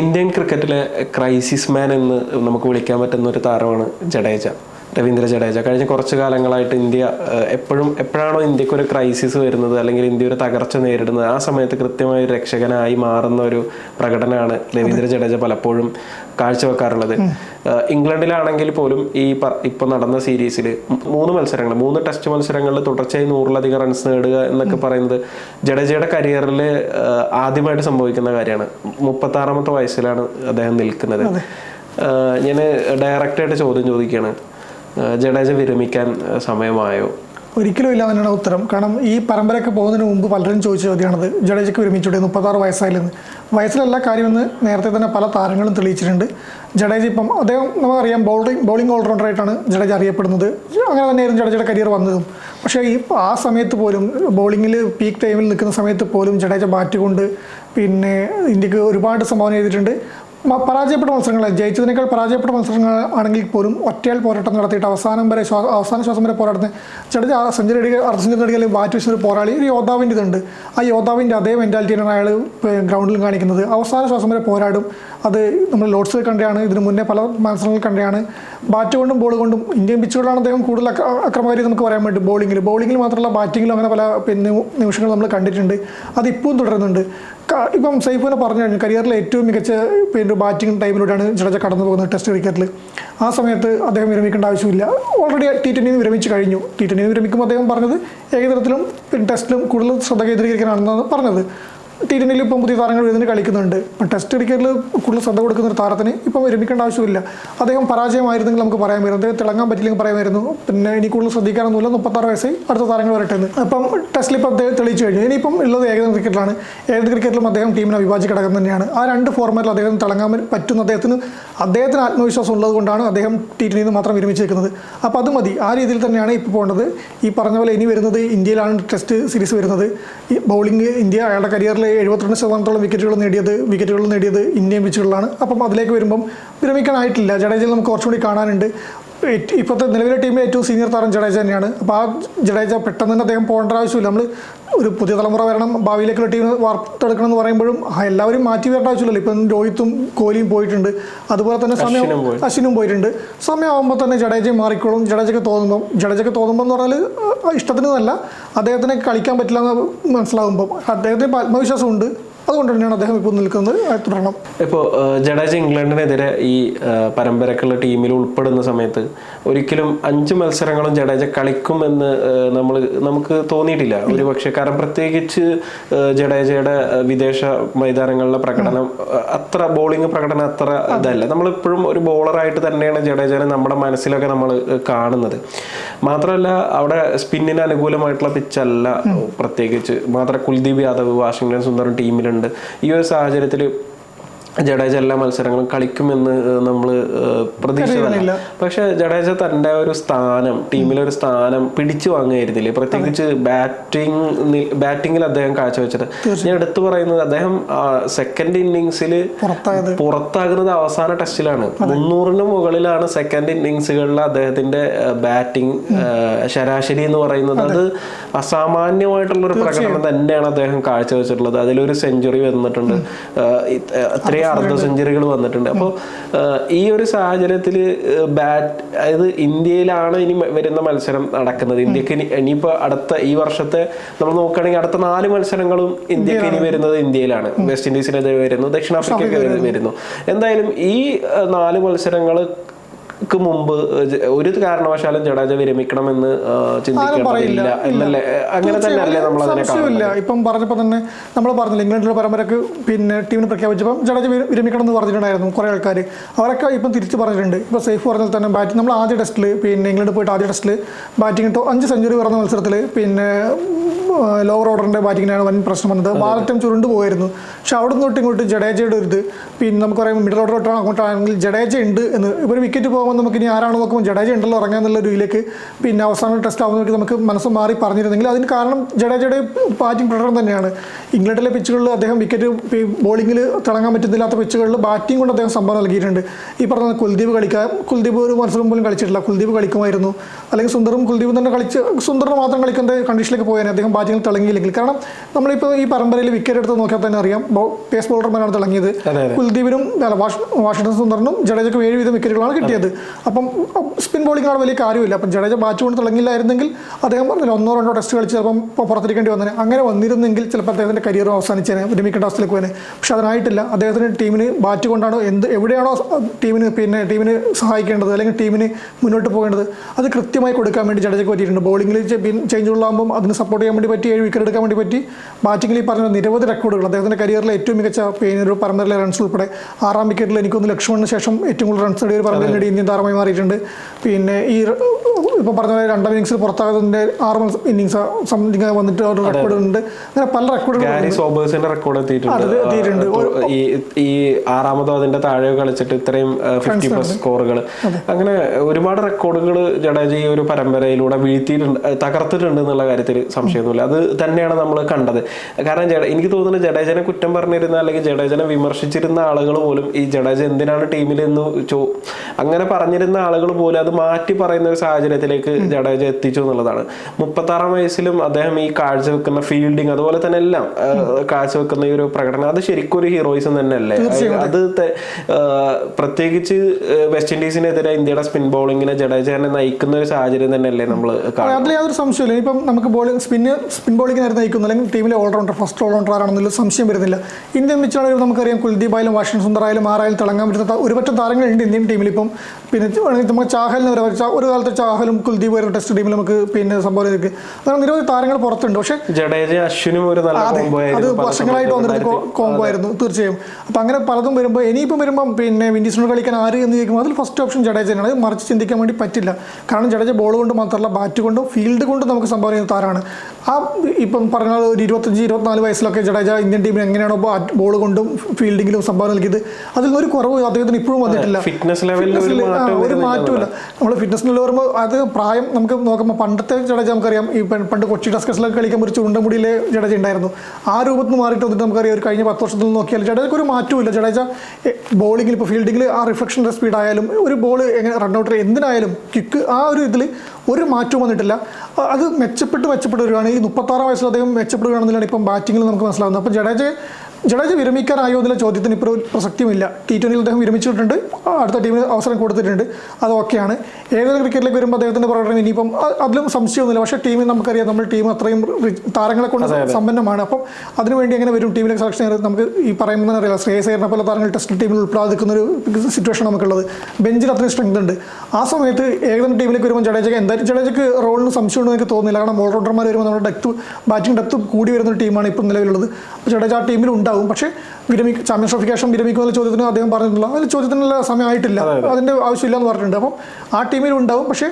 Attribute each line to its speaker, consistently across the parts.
Speaker 1: Indian ക്രിക്കറ്റിലെ crisis മാൻ എന്ന് നമുക്ക് വിളിക്കാൻ പറ്റുന്ന ഒരു താരമാണ് ജഡേജ രവീന്ദ്ര ജഡേജ. കഴിഞ്ഞ കുറച്ച് കാലങ്ങളായിട്ട് ഇന്ത്യ എപ്പോഴും എപ്പോഴാണോ ഇന്ത്യയ്ക്ക് ഒരു ക്രൈസിസ് വരുന്നത് അല്ലെങ്കിൽ ഇന്ത്യ ഒരു തകർച്ച നേരിടുന്നത് ആ സമയത്ത് കൃത്യമായി ഒരു രക്ഷകനായി മാറുന്ന ഒരു പ്രകടനമാണ് രവീന്ദ്ര ജഡേജ പലപ്പോഴും കാഴ്ചവെക്കാറുള്ളത്. ഇംഗ്ലണ്ടിലാണെങ്കിൽ പോലും ഈ ഇപ്പൊ നടന്ന സീരീസിൽ മൂന്ന് മത്സരങ്ങൾ മൂന്ന് ടെസ്റ്റ് മത്സരങ്ങളിൽ തുടർച്ചയായി നൂറിലധികം റൺസ് നേടുക എന്നൊക്കെ പറയുന്നത് ജഡേജയുടെ കരിയറിൽ ആദ്യമായിട്ട് സംഭവിക്കുന്ന കാര്യമാണ്. മുപ്പത്താറാമത്തെ വയസ്സിലാണ് അദ്ദേഹം നിൽക്കുന്നത്. ഞാൻ ഡയറക്റ്റായിട്ട് ചോദ്യം ചോദിക്കുകയാണ് ജഡേജ വിരമിക്കാൻ സമയമായോ?
Speaker 2: ഒരിക്കലും ഇല്ല എന്നാണ് ഉത്തരം. കാരണം ഈ പരമ്പരയ്ക്ക് പോകുന്നതിന് മുമ്പ് പലരും ചോദിച്ച ചോദ്യമാണത് ജഡേജയ്ക്ക് വിരമിച്ചൂടെ മുപ്പത്താറ് വയസ്സായില്ലെന്ന്. വയസ്സിലല്ല കാര്യമെന്ന് നേരത്തെ തന്നെ പല താരങ്ങളും തെളിയിച്ചിട്ടുണ്ട്. ജഡേജ ഇപ്പം അദ്ദേഹം നമുക്കറിയാം ബൗളിംഗ് ബൗളിംഗ് ഓൾറൗണ്ടറായിട്ടാണ് ജഡേജ അറിയപ്പെടുന്നത്. അങ്ങനെ തന്നെയായിരുന്നു ജഡേജയുടെ കരിയർ വന്നതും. പക്ഷേ ഈ ആ സമയത്ത് പോലും ബൗളിങ്ങിൽ പീക്ക് ടൈമിൽ നിൽക്കുന്ന സമയത്ത് പോലും ജഡേജ ബാറ്റ് കൊണ്ട് പിന്നെ ഇന്ത്യയ്ക്ക് ഒരുപാട് സംഭാവന ചെയ്തിട്ടുണ്ട്. പരാജയപ്പെട്ട മത്സരങ്ങൾ ജയിച്ചതിനേക്കാൾ പരാജയപ്പെട്ട മത്സരങ്ങൾ ആണെങ്കിൽ പോലും ഒറ്റയാൾ പോരാട്ടം നടത്തിയിട്ട് അവസാനം വരെ അവസാന ശ്വാസം വരെ പോരാട്ടത്തിന് ജഡേജ ആ സെഞ്ചുറി അടിക്കുക അർദ്ധ സെഞ്ചുറി അടിക്കുക ബാറ്റ് വെച്ച ഒരു പോരാളി ഒരു യോദ്ധാവിന്റെ ഇതുണ്ട്. ആ യോദ്ധാവിന്റെ അതേ മെന്റാലിറ്റിയാണ് അയാൾ ഗ്രൗണ്ടിൽ കാണിക്കുന്നത്. അവസാന ശ്വാസം വരെ പോരാടും. അത് നമ്മൾ ലോഡ്സിൽ കണ്ടെയാണ് ഇതിന് മുന്നേ പല മത്സരങ്ങളിൽ കണ്ടെയാണ് ബാറ്റ് കൊണ്ടും ബോൾ കൊണ്ടും ഇന്ത്യൻ പിച്ചുകളാണ് അദ്ദേഹം കൂടുതൽ അക്ര- അക്രമകാരി നമുക്ക് പറയാൻ വേണ്ടി ബോളിങ്ങിൽ ബോളിങ്ങിൽ മാത്രമല്ല ബാറ്റിങ്ങിലും അങ്ങനെ പല നിമിഷങ്ങൾ നമ്മൾ കണ്ടിട്ടുണ്ട്. അത് ഇപ്പോഴും തുടരുന്നുണ്ട്. ഇപ്പം സൈഫിനെ പറഞ്ഞു കഴിഞ്ഞു കരിയറിലെ ഏറ്റവും മികച്ച പിന്നെ ബാറ്റിംഗ് ടൈമിലൂടെയാണ് ജഡേജ കടന്നു പോകുന്നത് ടെസ്റ്റ് ക്രിക്കറ്റിൽ ആ സമയത്ത് അദ്ദേഹം വിരമിക്കേണ്ട ആവശ്യമില്ല ഓൾറെഡി ടി ട്വന്റിയിൽ നിന്ന് വിരമിച്ച് കഴിഞ്ഞു. ടി ട്വന്റിയിൽ വിരമിക്കുമ്പോൾ അദ്ദേഹം പറഞ്ഞത് ഏകദിനത്തിലും പിന്നെ ടെസ്റ്റിലും കൂടുതൽ ശ്രദ്ധ കേന്ദ്രീകരിക്കാനാണെന്നാണ് പറഞ്ഞത്. ടി ഇപ്പം പുതിയ താരങ്ങൾ വരുന്നതിന് കളിക്കുന്നുണ്ട്. ഇപ്പം ടെസ്റ്റ് ക്രിക്കറ്റിൽ കൂടുതൽ ശ്രദ്ധ കൊടുക്കുന്ന ഒരു താരത്തിന് ഇപ്പം വിരമിക്കേണ്ട ആവശ്യമില്ല. അദ്ദേഹം പരാജയമായിരുന്നെങ്കിൽ നമുക്ക് പറയാൻ പറയാമായിരുന്നു. അദ്ദേഹം തിളങ്ങാൻ പറ്റില്ലെങ്കിൽ പറയാമായിരുന്നു. പിന്നെ ഇനി കൂടുതൽ ശ്രദ്ധിക്കാനൊന്നുമില്ല. മുപ്പത്താറ് വയസ്സായി അടുത്ത താരങ്ങൾ വരട്ടെ എന്ന്. അപ്പം ടെസ്റ്റിൽ ഇപ്പം അദ്ദേഹം തെളിയിച്ചു കഴിഞ്ഞു. ഇനിയിപ്പം ഉള്ളത് ഏകദിന ക്രിക്കറ്റിലാണ്. ഏകദിന ക്രിക്കറ്റിലും അദ്ദേഹം ടീമിനെ വിഭാജി കിടക്കുന്ന തന്നെയാണ്. ആ രണ്ട് ഫോർമാറ്റിൽ അദ്ദേഹം തിളങ്ങാൻ പറ്റുന്ന അദ്ദേഹത്തിന് അദ്ദേഹത്തിന് ആത്മവിശ്വാസം ഉള്ളത് കൊണ്ടാണ് അദ്ദേഹം ടി ട്വന്റിയിൽ നിന്ന് മാത്രം വിരമിച്ചിരിക്കുന്നത് അപ്പോൾ അത് മതി. ആ രീതിയിൽ തന്നെയാണ് ഇപ്പോൾ പോകേണ്ടത്. ഈ പറഞ്ഞ പോലെ ഇനി വരുന്നത് ഇന്ത്യയിലാണ് ടെസ്റ്റ് സീരീസ് വരുന്നത്. ബൗളിംഗ് ഇന്ത്യ അയാളുടെ കരിയറിൽ എഴുപത്തിരണ്ട് ശതമാനത്തോളം വിക്കറ്റുകൾ നേടിയത് വിക്കറ്റുകൾ നേടിയത് ഇന്ത്യൻ പിച്ചുകളിലാണ് അപ്പം അതിലേക്ക് വരുമ്പം വിരമിക്കാനായിട്ടില്ല. ജഡേജയിൽ നമുക്ക് കുറച്ചുകൂടി കാണാനുണ്ട്. ഇപ്പോഴത്തെ നിലവിലെ ടീമിലെ ഏറ്റവും സീനിയർ താരം ജഡേജ തന്നെയാണ്. അപ്പോൾ ആ ജഡേജ പെട്ടെന്ന് തന്നെ അദ്ദേഹം പോകേണ്ട ആവശ്യമില്ല. നമ്മൾ ഒരു പുതിയ തലമുറ വരണം ഭാവിയിലേക്കുള്ള ടീം വാർത്തെടുക്കണം എന്ന് പറയുമ്പോഴും ആ എല്ലാവരും മാറ്റി വരേണ്ട ആവശ്യമില്ലല്ലോ. ഇപ്പം രോഹിത്തും കോഹ്ലിയും പോയിട്ടുണ്ട്. അതുപോലെ തന്നെ സമയം
Speaker 1: അശ്വിനും പോയി.
Speaker 2: അശ്വിനും പോയിട്ടുണ്ട്. സമയമാകുമ്പോൾ തന്നെ ജഡേജയും മാറിക്കോളും. ജഡേജയ്ക്ക് തോന്നുമ്പം ജഡേജയ്ക്ക് തോന്നുമ്പോൾ എന്ന് പറഞ്ഞാൽ ഇഷ്ടത്തിന് ഇഷ്ടത്തിനല്ല അദ്ദേഹത്തിന് കളിക്കാൻ പറ്റില്ല എന്ന് മനസ്സിലാകുമ്പം അദ്ദേഹത്തിന് ആത്മവിശ്വാസമുണ്ട്. അതുകൊണ്ട് തന്നെയാണ് അദ്ദേഹം ഇപ്പോൾ നിൽക്കുന്നത്. തുടരണം.
Speaker 1: ഇപ്പോൾ ജഡേജ ഇംഗ്ലണ്ടിനെതിരെ ഈ പരമ്പരക്കുള്ള ടീമിൽ ഉൾപ്പെടുന്ന സമയത്ത് ഒരിക്കലും അഞ്ച് മത്സരങ്ങളും ജഡേജ കളിക്കും എന്ന് നമ്മൾ നമുക്ക് തോന്നിയിട്ടില്ല. ഒരു പക്ഷേ കാരണം പ്രത്യേകിച്ച് ജഡേജയുടെ വിദേശ മൈതാനങ്ങളിലെ പ്രകടനം അത്ര ബോളിംഗ് പ്രകടനം അത്ര ഇതല്ല. നമ്മളിപ്പോഴും ഒരു ബോളറായിട്ട് തന്നെയാണ് ജഡേജനെ നമ്മുടെ മനസ്സിലൊക്കെ നമ്മൾ കാണുന്നത്. മാത്രമല്ല അവിടെ സ്പിന്നിന് അനുകൂലമായിട്ടുള്ള പിച്ചല്ല പ്രത്യേകിച്ച്. മാത്രം കുൽദീപ് യാദവ് വാഷിങ്ടൺ സുന്ദറും ടീമിലുണ്ട് ഈ ഒരു സാഹചര്യത്തിൽ ജഡേജ എല്ലാ മത്സരങ്ങളും കളിക്കുമെന്ന് നമ്മൾ പ്രതീക്ഷിച്ചതല്ല പക്ഷെ ജഡേജ തന്റെ ഒരു സ്ഥാനം ടീമിലെ ഒരു സ്ഥാനം പിടിച്ചു വാങ്ങുകയായിരുന്നില്ലേ? പ്രത്യേകിച്ച് ബാറ്റിംഗ് ബാറ്റിംഗിൽ അദ്ദേഹം കാഴ്ചവെച്ചത്. ഞാൻ എടുത്തു പറയുന്നത് അദ്ദേഹം സെക്കൻഡ് ഇന്നിങ്സിൽ പുറത്താകുന്നത് അവസാന ടെസ്റ്റിലാണ്. മുന്നൂറിന് മുകളിലാണ് സെക്കൻഡ് ഇന്നിങ്സുകളിൽ അദ്ദേഹത്തിന്റെ ബാറ്റിംഗ് ശരാശരി എന്ന് പറയുന്നത്. അത് അസാമാന്യമായിട്ടുള്ള ഒരു പ്രകടനം തന്നെയാണ് അദ്ദേഹം കാഴ്ചവെച്ചിട്ടുള്ളത്. അതിലൊരു സെഞ്ചുറി വന്നിട്ടുണ്ട്. ഇത്രയും അർദ്ധ സെഞ്ചുറികൾ വന്നിട്ടുണ്ട്. അപ്പോൾ ഈ ഒരു സാഹചര്യത്തിൽ ബാറ്റ് അതായത് ഇന്ത്യയിലാണ് ഇനി വരുന്ന മത്സരം നടക്കുന്നത്. ഇന്ത്യയ്ക്ക് ഇനി ഇനിയിപ്പോ അടുത്ത ഈ വർഷത്തെ നമ്മൾ നോക്കുകയാണെങ്കിൽ അടുത്ത നാല് മത്സരങ്ങളും ഇന്ത്യയ്ക്ക് ഇനി വരുന്നത് ഇന്ത്യയിലാണ്. വെസ്റ്റ് ഇൻഡീസിനെതിരെ വരുന്നു ദക്ഷിണാഫ്രിക്കെതിരെ വരുന്നു. എന്തായാലും ഈ നാല് മത്സരങ്ങൾ ക്ക് മുമ്പ് ഒരു കാരണവശാലും ജഡേജ വിരമിക്കണമെന്ന് ചിന്തിക്കില്ല എന്നല്ലേ? അങ്ങനെ തന്നെ അല്ലേ നമ്മൾ അതിനെ
Speaker 2: ഇപ്പം പറഞ്ഞപ്പോൾ തന്നെ നമ്മൾ പറഞ്ഞില്ല ഇംഗ്ലണ്ടിലെ പരമ്പരക്ക് പിന്നെ ടീമിന് പ്രഖ്യാപിച്ചപ്പോൾ ജഡേജ വിര- വിരമിക്കണം എന്ന് പറഞ്ഞിട്ടുണ്ടായിരുന്നു കുറേ ആൾക്കാർ അവരൊക്കെ ഇപ്പം തിരിച്ച് പറഞ്ഞിട്ടുണ്ട്. ഇപ്പോൾ സേഫ് പറഞ്ഞാൽ തന്നെ ബാറ്റിംഗ് നമ്മൾ ആദ്യ ടെസ്റ്റിൽ പിന്നെ ഇംഗ്ലണ്ട് പോയിട്ട് ആദ്യ ടെസ്റ്റിൽ ബാറ്റിംഗ് ഇട്ടോ അഞ്ച് സെഞ്ചുറി പറഞ്ഞ മത്സരത്തിൽ പിന്നെ ലോവർ ഓർഡറിന്റെ ബാറ്റിങ്ങിനാണ് വൻ പ്രശ്നം വന്നത്. ബാലറ്റം ചുരുണ്ട് പോയിരുന്നു പക്ഷെ അവിടെ നിന്ന് തൊട്ട് ഇങ്ങോട്ട് ജഡേജയുടെ ഒരു ഇത്. പിന്നെ നമുക്ക് പറയാം മിഡിൽ ഓർഡർ തൊട്ട് അങ്ങോട്ടാണെങ്കിൽ ജഡേജ ഉണ്ട് എന്ന്. ഒരു വിക്കറ്റ് പോകുമ്പോൾ നമുക്ക് ഇനി ആരാണ് നോക്കുമ്പോൾ ജഡേജ ഉണ്ടല്ലോ ഇറങ്ങുക എന്നുള്ള രീതിയിലേക്ക് പിന്നെ അവസാന ടെസ്റ്റ് ആവുന്നവർക്ക് നമുക്ക് മനസ്സ് മാറി പറഞ്ഞിരുന്നെങ്കിൽ അതിന് കാരണം ജഡേജയുടെ ബാറ്റിംഗ് പ്രകടനം തന്നെയാണ്. ഇംഗ്ലണ്ടിലെ പിച്ചുകളിൽ അദ്ദേഹം വിക്കറ്റ് ബോളിങ്ങിൽ തിളങ്ങാൻ പറ്റുന്നില്ലാത്ത പിച്ചുകളിൽ ബാറ്റിംഗ് കൊണ്ട് അദ്ദേഹം സംഭാവന നൽകിയിട്ടുണ്ട്. ഈ പറഞ്ഞ കുൽദീപ് കളിക്കാൻ കുൽദീപ് ഒരു മത്സരം പോലും കളിച്ചിട്ടില്ല. കുൽദീപ് കളിക്കുമായിരുന്നു. അല്ലെങ്കിൽ സുന്ദറും കുൽദീപും തന്നെ കളിച്ച് സുന്ദറിന് മാത്രം കളിക്കുന്ന കണ്ടീഷനിലേക്ക് പോയാൽ അദ്ദേഹം ബാറ്റിംഗ് ബാറ്റിംഗ് തിളങ്ങിയില്ലെങ്കിൽ. കാരണം നമ്മളിപ്പോൾ ഈ പരമ്പരയിൽ വിക്കറ്റ് എടുത്ത് നോക്കിയാൽ തന്നെ അറിയാം. പേസ് ബോളർമാരാണ് തിളങ്ങിയത്. കുൽദീപിനും വാഷിംഗ്ടൺ സുന്ദറിനും ജഡേജയ്ക്കും ഏഴ് വീതം വിക്കറ്റുകളാണ് കിട്ടിയത്. അപ്പം സ്പിൻ ബോളിംഗാണ് വലിയ കാര്യമില്ല. അപ്പം ജഡേജ ബാറ്റ് കൊണ്ട് തിളങ്ങില്ലായിരുന്നെങ്കിൽ അദ്ദേഹം പറഞ്ഞില്ല ഒന്നോ രണ്ടോ ടെസ്റ്റ് കളിച്ച് ചിലപ്പം പുറത്തിരിക്കേണ്ടി വന്നേനെ. അങ്ങനെ വന്നിരുന്നെങ്കിൽ ചിലപ്പോൾ അദ്ദേഹത്തിന്റെ കരിയർ അവസാനിച്ചേനെ വിരമിക്കേണ്ട അവസ്ഥയിലേക്ക് പോയനെ. പക്ഷെ അതിനായിട്ടില്ല. അദ്ദേഹത്തിന് ടീമിന് ബാറ്റ് കൊണ്ടാണോ എന്ത് എവിടെയാണോ ടീമിന് പിന്നെ ടീമിന് സഹായിക്കേണ്ടത് അല്ലെങ്കിൽ ടീമിന് മുന്നോട്ട് പോകേണ്ടത് അത് കൃത്യമായി കൊടുക്കാൻ വേണ്ടി ജഡേജയ്ക്ക് പറ്റിയിട്ടുണ്ട്. ബോളിംഗിൽ ചേഞ്ചുകളാകുമ്പോൾ അതിന് സപ്പോർട്ട് ചെയ്യാൻ വേണ്ടി പറ്റി ഏഴ് വിക്കറ്റ് എടുക്കാൻ വേണ്ടി പറ്റി. ബാറ്റിംഗിൽ ഈ പറഞ്ഞ നിരവധി റെക്കോർഡുകൾ അദ്ദേഹത്തിന്റെ കരിയറിലെ ഏറ്റവും മികച്ച പിന്നെ ഒരു പരമ്പരയിലെ റൺസ് ഉൾപ്പെടെ ആറാം വിക്കറ്റിൽ എനിക്കൊന്ന് ലക്ഷ്മണിന് ശേഷം ഏറ്റവും കൂടുതൽ റൺസ് നേടിയ ഒരു നേടി ഇന്ത്യൻ താരമായി മാറിയിട്ടുണ്ട്. പിന്നെ ഈ ഇപ്പോൾ പറഞ്ഞ പോലെ രണ്ടാം ഇന്നിങ്സിൽ പുറത്താകുന്നതിന്റെ ആറ് ഇന്നിങ്സ് സംതിങ് വന്നിട്ട് ഒരു റെക്കോർഡ് ഉണ്ട്. അങ്ങനെ പല റെക്കോർഡുകൾ
Speaker 1: റെക്കോർഡ് എത്തിയിട്ടുണ്ട്. ഈ ആറാമതോ അതിന്റെ താഴെയോ കളിച്ചിട്ട് ഇത്രയും ഫിഫ്റ്റി പ്ലസ് സ്കോറുകൾ അങ്ങനെ ഒരുപാട് റെക്കോർഡുകൾ ജഡേജ ഈ ഒരു പരമ്പരയിലൂടെ വീഴ്ത്തിയിട്ടുണ്ട് തകർത്തിട്ടുണ്ട് എന്നുള്ള കാര്യത്തിൽ സംശയമൊന്നുമില്ല. അത് തന്നെയാണ് നമ്മൾ കണ്ടത്. കാരണം ജഡ എനിക്ക് തോന്നുന്നു ജഡേജനെ കുറ്റം പറഞ്ഞിരുന്ന അല്ലെങ്കിൽ ജഡേജനെ വിമർശിച്ചിരുന്ന ആളുകൾ പോലും ഈ ജഡേജ എന്തിനാണ് ടീമിൽ എന്ന് ചോ അങ്ങനെ പറഞ്ഞിരുന്ന ആളുകൾ പോലും അത് മാറ്റി പറയുന്ന ഒരു സാഹചര്യത്തിലേക്ക് ജഡേജ എത്തിച്ചു എന്നുള്ളതാണ്. മുപ്പത്താറാം വയസ്സിലും അദ്ദേഹം ഈ കാഴ്ചവെക്കുന്ന ഫീൽഡിങ് അതുപോലെ തന്നെ എല്ലാം കാഴ്ചവെക്കുന്ന ഈ ഒരു പ്രകടനം അത് ശരിക്കും ഒരു ഹീറോയിസം തന്നെയല്ലേ? അത് പ്രത്യേകിച്ച് വെസ്റ്റ് ഇൻഡീസിനെതിരെ ഇന്ത്യയുടെ സ്പിൻ ബോളിങ്ങിനെ ജഡേജനെ നയിക്കുന്ന ഒരു സാഹചര്യം തന്നെയല്ലേ നമ്മൾ
Speaker 2: അതിൽ യാതൊരു സംശയമില്ല ഇപ്പം നമുക്ക് ബോളിംഗ് സ്പിന്ന് സ്പിൻ ബോളിങ്ങിനായിരുന്നു നയിക്കുന്നു അല്ലെങ്കിൽ ടീമിലെ ഓൾറൗണ്ടർ ഫസ്റ്റ് ഓൾറൗണ്ടർ ആരാണെന്നുള്ള സംശയം വരുന്നില്ല. ഇന്ത്യൻ വെച്ചാണെങ്കിൽ നമുക്കറിയാം കുൽദീപ് ആയാലും വാഷിൻ സുന്ദർ ആയാലും ആറായാലും തിളങ്ങാൻ പറ്റുന്ന ഒരുപറ്റം താരങ്ങളുണ്ട് ഇന്ത്യൻ ടീമിൽ ഇപ്പം. പിന്നെ നമുക്ക് ചാഹലിന് വരെ ഒരു കാലത്ത് ചാഹലും കുൽദീപ് വരെ ടെസ്റ്റ് ടീമിൽ നമുക്ക് പിന്നെ സംഭവം ഇരിക്കും അങ്ങനെ നിരവധി താരങ്ങൾ പുറത്തുണ്ട്. പക്ഷേ
Speaker 1: ജഡേജ അശ്വിനും ഒരു നല്ല
Speaker 2: അതെ വർഷങ്ങളായിട്ട് വന്നിരുന്ന കോംബോ ആയിരുന്നു തീർച്ചയായും. അപ്പം അങ്ങനെ പലതും വരുമ്പോൾ ഇനിയിപ്പം വരുമ്പം പിന്നെ വിൻഡീസിനോട് കളിക്കാൻ ആര് എന്ന് ചോദിക്കുമ്പോൾ അതിൽ ഫസ്റ്റ് ഓപ്ഷൻ ജഡേജ തന്നെയാണ്. അത് മറിച്ച് ചിന്തിക്കാൻ വേണ്ടി പറ്റില്ല. കാരണം ജഡേജ ബോൾ കൊണ്ട് മാത്രമല്ല ബാറ്റ് കൊണ്ടും ഫീൽഡ് കൊണ്ടും നമുക്ക് സംഭാവന ചെയ്യുന്ന താരമാണ്. ആ ഇപ്പം പറഞ്ഞ ഒരു ഇരുപത്തഞ്ച് ഇരുപത്തിനാല് വയസ്സിലൊക്കെ ജഡേജ ഇന്ത്യൻ ടീമിന് എങ്ങനെയാണോ ബോൾ കൊണ്ടും ഫീൽഡിങ്ങിലും സംഭാവന നൽകിയത് അതിൽ ഒരു കുറവ് അദ്ദേഹത്തിന് ഇപ്പോഴും വന്നിട്ടില്ല.
Speaker 1: ഫിറ്റ്നസ് ലെവലിൽ ഒരു
Speaker 2: മാറ്റമില്ല നമ്മൾ ഫിറ്റ്നസ് വരുമ്പോൾ അത് പ്രായം നമുക്ക് നോക്കുമ്പോൾ പണ്ടത്തെ ജഡേജ നമുക്കറിയാം ഈ പണ്ട് കൊച്ചി ടസ്കസിലൊക്കെ കളിക്കാൻ ഒരു ചുണ്ടമുടിയിലെ ജഡേജ ഉണ്ടായിരുന്നു. ആ രൂപത്തിൽ നിന്ന് മാറിയിട്ട് വന്നിട്ട് നമുക്കറിയാം ഒരു കഴിഞ്ഞ പത്ത് വർഷത്തിൽ നോക്കിയാൽ ജഡേജക്ക് ഒരു മാറ്റമില്ല ജഡേജ ബോളിങ്ങിൽ ഇപ്പോൾ ഫീൽഡിങ്ങിൽ ആ റിഫ്ലക്ഷന്റെ സ്പീഡ് ആയാലും ഒരു ബോൾ എങ്ങനെ റൺഔട്ട് എന്തിനായാലും കിക്ക് ആ ഒരു ഇതിൽ ഒരു മാറ്റവും വന്നിട്ടില്ല. അത് മെച്ചപ്പെട്ട് മെച്ചപ്പെട്ട് വരികയാണ്. ഈ മുപ്പത്താറാം വയസ്സിൽ അദ്ദേഹം മെച്ചപ്പെടുകയാണെന്നുള്ളതാണ് ഇപ്പം ബാറ്റിങ്ങിൽ നമുക്ക് മനസ്സിലാവുന്നത്. അപ്പം ജഡേജ ജഡേജ വിരമിക്കാനായോ എന്നുള്ള ചോദ്യത്തിന് ഇപ്പോൾ ഒരു പ്രസക്തിയുമില്ല. ടി ട്വന്റിയിൽ അദ്ദേഹം വിരമിച്ചിട്ടുണ്ട്. അടുത്ത ടീമിന് അവസരം കൊടുത്തിട്ടുണ്ട്. അത് ഓക്കെയാണ്. ഏതൊരു ക്രിക്കറ്റിലേക്ക് വരുമ്പോൾ അദ്ദേഹത്തിന്റെ പ്രകടനം ഇനിയിപ്പം അതിലും സംശയമൊന്നുമില്ല. പക്ഷേ ടീമിൽ നമുക്കറിയാം നമ്മൾ ടീം അത്രയും താരങ്ങളെ കൊണ്ട് സമ്പന്നമാണ്. അപ്പം അതിനുവേണ്ടി എങ്ങനെ വരും ടീമിലേക്ക് സെലക്ഷൻ ചെയ്ത് നമുക്ക് ഈ പറയുമ്പോൾ തന്നെ അറിയാം ശ്രേയസ് അയ്യറിനെ പോലെ താരങ്ങൾ ടെസ്റ്റ് ടീമിൽ ഉൾപ്പെടാതെ നിൽക്കുന്ന ഒരു സിറ്റുവേഷൻ നമുക്കുള്ളത്. ബെഞ്ചിൽ അത്രയും സ്ട്രെങ്ത് ഉണ്ട്. ആ സമയത്ത് ഏകദിന ടീമിലേക്ക് വരുമ്പോൾ ജഡേജയ്ക്ക് എന്തായാലും ജഡേജയ്ക്ക് റോളിന് സംശയമുണ്ടെന്ന് എനിക്ക് തോന്നുന്നില്ല. കാരണം ഓൾറൗണ്ടർമാർ വരുമ്പോൾ നമ്മുടെ ഡെപ്ത് ബാറ്റിംഗ് ഡെപ്ത് കൂടി വരുന്ന ഒരു ടീമാണ് ഇപ്പോൾ നിലവിലുള്ളത്. അപ്പോൾ ജഡേജ ആ ടീമിൽ ഉണ്ടാവും. പക്ഷേ വിരമി ചാമ്പ്യൻസ് ഓഫ് ശേഷം വിരമിക്കുന്ന ചോദ്യത്തിന് അദ്ദേഹം പറഞ്ഞിട്ടില്ല അതിൽ ചോദ്യത്തിനുള്ള സമയമായിട്ടില്ല. അതിന്റെ ആവശ്യമില്ല എന്ന് പറഞ്ഞിട്ടുണ്ട്. അപ്പം ആ ടീമിൽ ഉണ്ടാവും. പക്ഷേ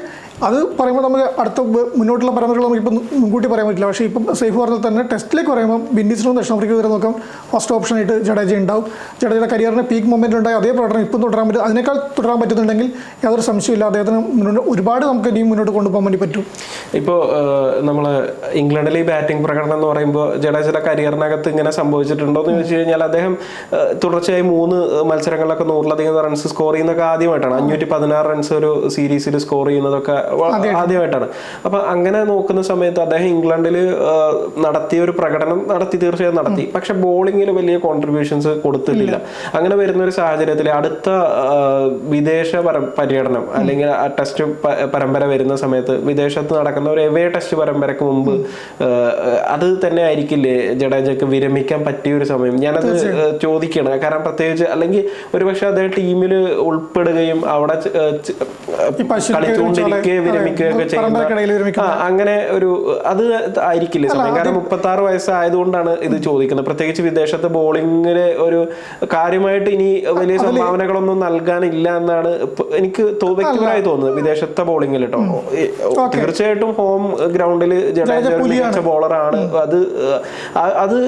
Speaker 2: അത് പറയുമ്പോൾ നമുക്ക് അടുത്ത മുന്നോട്ടുള്ള പരമ്പരകൾ ഇപ്പം മുൻകൂട്ടി പറയാൻ പറ്റില്ല. പക്ഷേ ഇപ്പം സേഫ് പറഞ്ഞാൽ തന്നെ ടെസ്റ്റിലേക്ക് പറയുമ്പോൾ വിൻഡീസിനും ദക്ഷിണാഫ്രിക്ക വരെ നോക്കാം. ഫസ്റ്റ് ഓപ്ഷനായിട്ട് ജഡേജ ഉണ്ടാവും. ജഡേജയുടെ കരിയറിന്റെ പീക്ക് മൊമെന്റ് ഉണ്ടായി അതേ പ്രകടനം ഇപ്പം തുടരാൻ പറ്റും അതിനേക്കാൾ തുടരാൻ പറ്റുന്നുണ്ടെങ്കിൽ യാതൊരു സംശയമില്ല അദ്ദേഹത്തിന് മുന്നോട്ട് ഒരുപാട് നമുക്ക് ഇനിയും മുന്നോട്ട് കൊണ്ടുപോകാൻ വേണ്ടി പറ്റും.
Speaker 1: ഇപ്പോൾ നമ്മൾ ഇംഗ്ലണ്ടിലെ ഈ ബാറ്റിംഗ് പ്രകടനം എന്ന് പറയുമ്പോൾ ജഡേജയുടെ കരിയറിനകത്ത് ഇങ്ങനെ സംഭവിച്ചിട്ടുണ്ടോ എന്ന് ചോദിച്ചു കഴിഞ്ഞാൽ അദ്ദേഹം തുടർച്ചയായി മൂന്ന് മത്സരങ്ങളിലൊക്കെ നൂറിലധികം റൺസ് സ്കോർ ചെയ്യുന്നതൊക്കെ ആദ്യമായിട്ടാണ്. അഞ്ഞൂറ്റി പതിനാറ് റൺസ് ഒരു സീരീസിൽ സ്കോർ ചെയ്യുന്നതൊക്കെ ആദ്യമായിട്ടാണ്. അപ്പൊ അങ്ങനെ നോക്കുന്ന സമയത്ത് അദ്ദേഹം ഇംഗ്ലണ്ടിൽ നടത്തിയ ഒരു പ്രകടനം നടത്തി തീർച്ചയായും നടത്തി. പക്ഷെ ബോളിങ്ങിൽ വലിയ കോൺട്രിബ്യൂഷൻസ് കൊടുത്തിട്ടില്ല. അങ്ങനെ വരുന്ന ഒരു സാഹചര്യത്തിൽ അടുത്ത വിദേശ പര്യടനം അല്ലെങ്കിൽ ആ ടെസ്റ്റ് പരമ്പര വരുന്ന സമയത്ത് വിദേശത്ത് നടക്കുന്ന ഒരു എവേ ടെസ്റ്റ് പരമ്പരക്ക് മുമ്പ് അത് തന്നെ ആയിരിക്കില്ലേ ജഡേജക്ക് വിരമിക്കാൻ പറ്റിയ ഒരു സമയം? ഞാനത് ചോദിക്കണം കാരണം പ്രത്യേകിച്ച് അല്ലെങ്കിൽ ഒരുപക്ഷെ അദ്ദേഹം ടീമിൽ ഉൾപ്പെടുകയും അവിടെ ച- വിരമിക്കുകയൊക്കെ
Speaker 2: ചെയ്യുന്നത്
Speaker 1: ചെയ്യുന്ന അങ്ങനെ ഒരു അത് ആയിരിക്കില്ല സമയം? കാരണം മുപ്പത്തി ആറ് വയസ്സായതുകൊണ്ടാണ് ഇത് ചോദിക്കുന്നത്. പ്രത്യേകിച്ച് വിദേശത്ത് ബോളിങ്ങിന് ഒരു കാര്യമായിട്ട് ഇനി വലിയ സംഭാവനകളൊന്നും നൽകാനില്ല എന്നാണ് എനിക്ക് വ്യക്തിപരമായി തോന്നുന്നത് വിദേശത്തെ ബോളിങ്ങിൽ കേട്ടോ തീർച്ചയായിട്ടും ഹോം ഗ്രൗണ്ടിൽ ജഡേജ മികച്ച ബോളറാണ് അത് അത്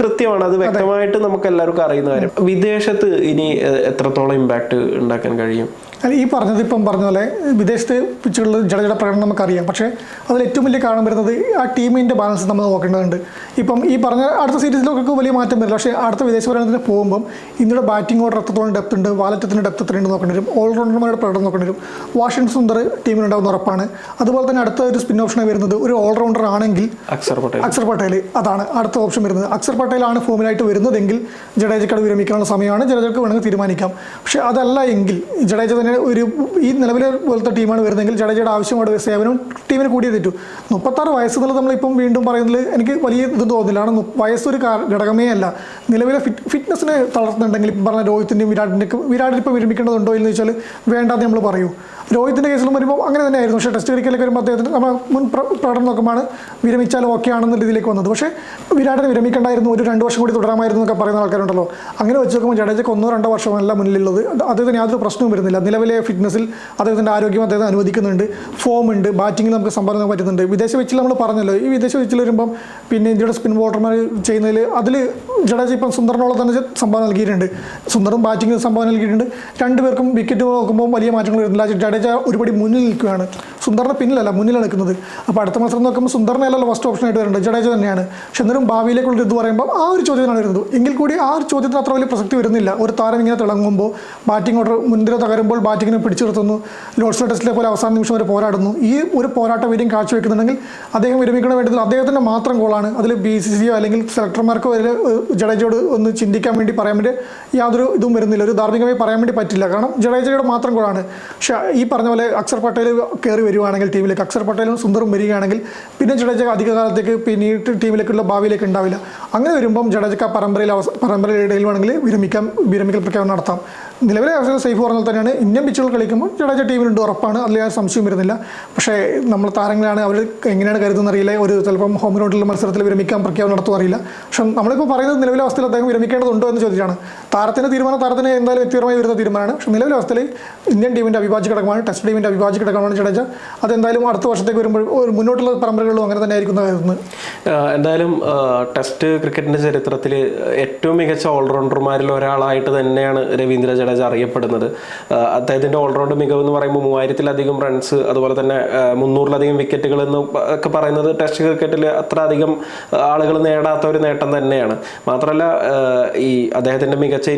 Speaker 1: കൃത്യമാണ്. അത് വ്യക്തമായിട്ട് നമുക്ക് എല്ലാവർക്കും അറിയുന്ന കാര്യം. വിദേശത്ത് ഇനി എത്രത്തോളം ഇമ്പാക്ട് ഉണ്ടാക്കാൻ കഴിയും?
Speaker 2: അല്ല, ഈ പറഞ്ഞത് ഇപ്പം പറഞ്ഞ പോലെ വിദേശത്ത് പിച്ചുകളിൽ ജഡജയുടെ പ്രകടനം നമുക്കറിയാം. പക്ഷേ അതിൽ ഏറ്റവും വലിയ കാരണം വരുന്നത് ആ ടീമിന്റെ ബാലൻസ് നമ്മൾ നോക്കേണ്ടതുണ്ട്. ഇപ്പം ഈ പറഞ്ഞ അടുത്ത സീരീസിലൊക്കെ വലിയ മാറ്റം വരില്ല. പക്ഷേ അടുത്ത വിദേശ പ്രകടനത്തിന് പോകുമ്പം ഇന്ത്യയുടെ ബാറ്റിംഗ് ഓർഡർ എത്രത്തോളം ഡെപ്ത് ഉണ്ട് വാലറ്റത്തിന്റെ ഡെപ്ത് എത്രയുണ്ട് നോക്കേണ്ടി വരും. ഓൾറൗണ്ടർമാരുടെ പ്രകടനം നോക്കേണ്ടി വരും. വാഷിംഗ്ടൺ സുന്ദർ ടീമിനുണ്ടാവുന്ന ഉറപ്പാണ്. അതുപോലെ തന്നെ അടുത്ത ഒരു സ്പിൻ ഓപ്ഷനായി വരുന്നത്. ഒരു ഓൾറൗണ്ടർ ആണെങ്കിൽ
Speaker 1: അക്സർ പട്ടേൽ.
Speaker 2: അക്സർ പട്ടേൽ. അതാണ് അടുത്ത ഓപ്ഷൻ വരുന്നത്. അക്സർ പട്ടേലാണ് ഫോമിലായിട്ട് വരുന്നതെങ്കിൽ ജഡേജയ്ക്ക് അത് വിരമിക്കാനുള്ള സമയമാണ്. ജഡേജയ്ക്ക് വേണമെങ്കിൽ തീരുമാനിക്കാം. പക്ഷേ അതല്ല എങ്കിൽ ജഡേജ തന്നെ ഒരു ഈ നിലവിലെ പോലത്തെ ടീമാണ് വരുന്നതെങ്കിൽ ജഡേജയുടെ ആവശ്യമാണ് സേവനം ടീമിന് കൂടിയേ തെറ്റു. മുപ്പത്താറ് വയസ്സ് എന്നുള്ളത് നമ്മളിപ്പം വീണ്ടും പറയുന്നത് എനിക്ക് വലിയ ഇത് തോന്നുന്നില്ല. കാരണം വയസ്സൊരു ഘടകമേ അല്ല. നിലവിലെ ഫിറ്റ് ഫിറ്റ്നസ്സിനെ തളർത്തുന്നുണ്ടെങ്കിൽ ഇപ്പം പറഞ്ഞ രോഹിത്തിന്റെയും വിരാടിന്റെ വിരാടിനെ ഇപ്പം വിരമിക്കേണ്ടതുണ്ടോ എന്ന് ചോദിച്ചാൽ വേണ്ടാന്ന് നമ്മൾ പറയൂ. രോഹിത്തിന്റെ കേസിൽ വരുമ്പോൾ അങ്ങനെ തന്നെയായിരുന്നു പക്ഷേ ടെസ്റ്റ് ക്രിക്കറ്റിലേക്ക് വരുമ്പോൾ അദ്ദേഹത്തിന് നമ്മൾ മുൻ പ്രകടനം നോക്കുമ്പോൾ വിരമിച്ചാൽ ഓക്കെ ആണെന്ന രീതിയിലേക്ക് വന്നത്. പക്ഷേ വിരാടിനെ വിരമിക്കേണ്ടായിരുന്നു. ഒരു രണ്ട് വർഷം കൂടി തുടരാമായിരുന്നു എന്നൊക്കെ പറയുന്ന ആൾക്കാരുണ്ടല്ലോ. അങ്ങനെ വെച്ച് നോക്കുമ്പോൾ ജഡേജയ്ക്ക് ഒന്നോ രണ്ടോ വർഷമല്ല മുന്നിലുള്ളത്. അദ്ദേഹത്തിന് യാതൊരു പ്രശ്നവും വരുന്നില്ല. നിലവിലെ ഫിറ്റ്നസ്സിൽ അദ്ദേഹത്തിന്റെ ആരോഗ്യം അദ്ദേഹം അനുവദിക്കുന്നുണ്ട്. ഫോം ഉണ്ട്. ബാറ്റിങ്ങിൽ നമുക്ക് സംഭവം പറ്റുന്നുണ്ട്. വിദേശ വെച്ചിൽ നമ്മൾ പറഞ്ഞല്ലോ. ഈ വിദേശ വെച്ചിൽ വരുമ്പം പിന്നെ ഇന്ത്യയുടെ സ്പിൻ ബോളർമാർ ചെയ്യുന്നതിൽ അതിൽ ജഡേജ ഇപ്പം സുന്ദറിനോളം തന്നെ സംഭാവന നൽകിയിട്ടുണ്ട്. സുന്ദറും ബാറ്റിങ്ങിൽ സംഭാവന നൽകിയിട്ടുണ്ട്. രണ്ടുപേർക്കും വിക്കറ്റ് നോക്കുമ്പോൾ വലിയ മാറ്റങ്ങൾ വരുന്നില്ല. ജഡേജ ഒരുപടി മുന്നിൽ നിൽക്കുകയാണ്. സുന്ദറിന് പിന്നിലല്ല മുന്നിലാണ് നിൽക്കുന്നത്. അപ്പോൾ അടുത്ത മത്സരം നോക്കുമ്പോൾ സുന്ദറിനെ അല്ലല്ലോ ഫസ്റ്റ് ഓപ്ഷനായിട്ട് വരുന്നത് ജഡേജ തന്നെയാണ്. പക്ഷെ എന്നാലും ഭാവിയിലേക്കുള്ള ഇത് പറയുമ്പോൾ ആ ഒരു ചോദ്യത്തിനാണ് വരുന്നത്. എങ്കിൽ കൂടി ആ ഒരു ചോദ്യത്തിന് അത്ര വലിയ പ്രസക്തി വരുന്നില്ല. ഒരു താരം ഇങ്ങനെ തിളങ്ങുമ്പോൾ ബാറ്റിംഗ് ഓർഡർ മുൻനിര തകരുമ്പോൾ ബാറ്റിങ്ങിനെ പിടിച്ചു നിർത്തുന്നു ലോഡ്സ് ടെസ്റ്റിലെ പോലെ അവസാന നിമിഷം വരെ പോരാടുന്നു. ഈ ഒരു പോരാട്ട വീര്യം കാഴ്ചവെക്കുന്നുണ്ടെങ്കിൽ അദ്ദേഹം വിരമിക്കണ വേണ്ടത് അദ്ദേഹത്തിന്റെ മാത്രം ഗോളാണ് അതിൽ ബി സി സിയോ അല്ലെങ്കിൽ സെലക്ടർമാർക്കോ വരെ ജഡേജയോട് ഒന്ന് ചിന്തിക്കാൻ വേണ്ടി പറയാൻ വേണ്ടി യാതൊരു ഇതും വരുന്നില്ല. ഒരു ധാർമ്മികമായി പറയാൻ വേണ്ടി പറ്റില്ല. കാരണം ജഡേജയുടെ മാത്രം ഗോളാണ് പക്ഷേ ഈ പറഞ്ഞ പോലെ അക്ഷർ പട്ടേൽ കയറി വരുവാണെങ്കിൽ ടീമിലേക്ക് അക്ഷർ പട്ടേലും സുന്ദറും വരികയാണെങ്കിൽ പിന്നെ ജഡേജ അധിക കാലത്തേക്ക് പിന്നീട് ടീമിലേക്കുള്ള ഭാവിയിലേക്ക് ഉണ്ടാവില്ല. അങ്ങനെ വരുമ്പം ജഡേജക്ക് ആ പരമ്പരയിൽ അവസ പരമ്പരയുടെ ഇടയിൽ വേണമെങ്കിൽ വിരമിക്കാം വിരമിക്കൽ പ്രഖ്യാപനം നടത്താം. നിലവിലെ അവസരം സേഫ് പറഞ്ഞാൽ തന്നെയാണ്. ഇന്ത്യൻ പിച്ചുകൾ കളിക്കുമ്പോൾ ജഡേജ ടീമിലുണ്ട് ഉറപ്പാണ്. അതിൽ ആ സംശയം വരുന്നില്ല. പക്ഷേ നമ്മൾ താരങ്ങളാണ് അവർ എങ്ങനെയാണ് കരുതുന്ന അറിയില്ല. ഒരു ചിലപ്പം ഹോം ഗ്രൗണ്ടിലെ മത്സരത്തിൽ വിരമിക്കാൻ പ്രഖ്യാപനം നടത്തും അറിയില്ല. പക്ഷേ നമ്മളിപ്പോൾ പറയുന്നത് നിലവിലെ അവസ്ഥയിൽ അദ്ദേഹം വിരമിക്കേണ്ടതുണ്ടോ എന്ന് ചോദിച്ചാണ്. താരത്തിന്റെ തീരുമാനം താരത്തിന് എന്തായാലും വ്യക്തിപരമായി വരുന്ന തീരുമാനമാണ്. പക്ഷേ നിലവിലെ അവസ്ഥയിൽ ഇന്ത്യൻ ടീമിന്റെ അവിഭാജ്യ ഘടകമാണ് ടെസ്റ്റ് ടീമിന്റെ അവിഭാജ്യ ഘടകമാണ് ജഡേജ. അതെന്തായാലും അടുത്ത വർഷത്തേക്ക് വരുമ്പോൾ ഒരു മുന്നോട്ടുള്ള പരമ്പരകളിലും അങ്ങനെ തന്നെ ആയിരിക്കും കരുതുന്നത്
Speaker 1: എന്തായാലും ടെസ്റ്റ് ക്രിക്കറ്റിന്റെ ചരിത്രത്തിൽ ഏറ്റവും മികച്ച ഓൾറൗണ്ടർമാരിൽ ഒരാളായിട്ട് തന്നെയാണ് രവീന്ദ്ര ജഡേജ അറിയപ്പെടുന്നത്. അദ്ദേഹത്തിന്റെ ഓൾറൗണ്ട് മികവ് എന്ന് പറയുമ്പോൾ മൂവായിരത്തിലധികം റൺസ് അതുപോലെ തന്നെ മുന്നൂറിലധികം വിക്കറ്റുകൾ എന്ന് ഒക്കെ പറയുന്നത് ടെസ്റ്റ് ക്രിക്കറ്റിൽ അത്ര അധികം ആളുകൾ നേടാത്ത ഒരു നേട്ടം തന്നെയാണ്. മാത്രമല്ല ഈ അദ്ദേഹത്തിന്റെ മികച്ച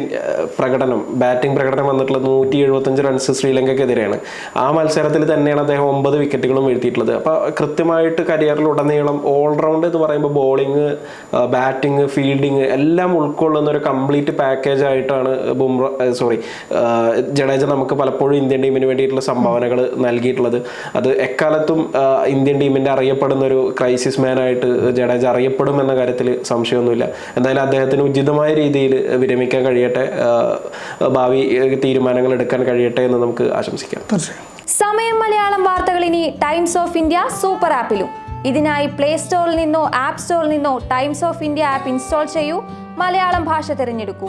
Speaker 1: പ്രകടനം ബാറ്റിംഗ് പ്രകടനം വന്നിട്ടുള്ളത് നൂറ്റി എഴുപത്തഞ്ച് റൺസ് ശ്രീലങ്കയ്ക്കെതിരെയാണ് ആ മത്സരത്തിൽ തന്നെയാണ് അദ്ദേഹം ഒമ്പത് വിക്കറ്റുകളും വീഴ്ത്തിയിട്ടുള്ളത്. അപ്പോൾ കൃത്യമായിട്ട് കരിയറിലുടനീളം ഓൾറൗണ്ട് എന്ന് പറയുമ്പോൾ ബോളിങ് ബാറ്റിംഗ് ഫീൽഡിങ് എല്ലാം ഉൾക്കൊള്ളുന്ന ഒരു കംപ്ലീറ്റ് പാക്കേജ് ആയിട്ടാണ് ബുംറ സോറി ജഡേജ നമുക്ക് പലപ്പോഴും ഇന്ത്യൻ ടീമിന് വേണ്ടിയിട്ടുള്ള സംഭാവനകൾ നൽകിയിട്ടുള്ളത്. അത് എക്കാലത്തും ഇന്ത്യൻ ടീമിന്റെ അറിയപ്പെടുന്ന ഒരു ക്രൈസിസ് മാനായിട്ട് ജഡേജ അറിയപ്പെടും എന്ന കാര്യത്തിൽ സംശയമൊന്നുമില്ല. എന്തായാലും അദ്ദേഹത്തിന് ഉചിതമായ രീതിയിൽ വിരമിക്കാൻ കഴിയട്ടെ. ഭാവി തീരുമാനങ്ങൾ എടുക്കാൻ കഴിയട്ടെ എന്ന് നമുക്ക് ആശംസിക്കാം.
Speaker 3: സമയം മലയാളം വാർത്തകൾ ഇനി ടൈംസ് ഓഫ് ഇന്ത്യ സൂപ്പർ ആപ്പിലും. ഇതിനായി പ്ലേ സ്റ്റോറിൽ നിന്നോ ആപ്പ് സ്റ്റോറിൽ നിന്നോ Times of India app install ചെയ്യൂ. മലയാളം ഭാഷ തിരഞ്ഞെടുക്കൂ.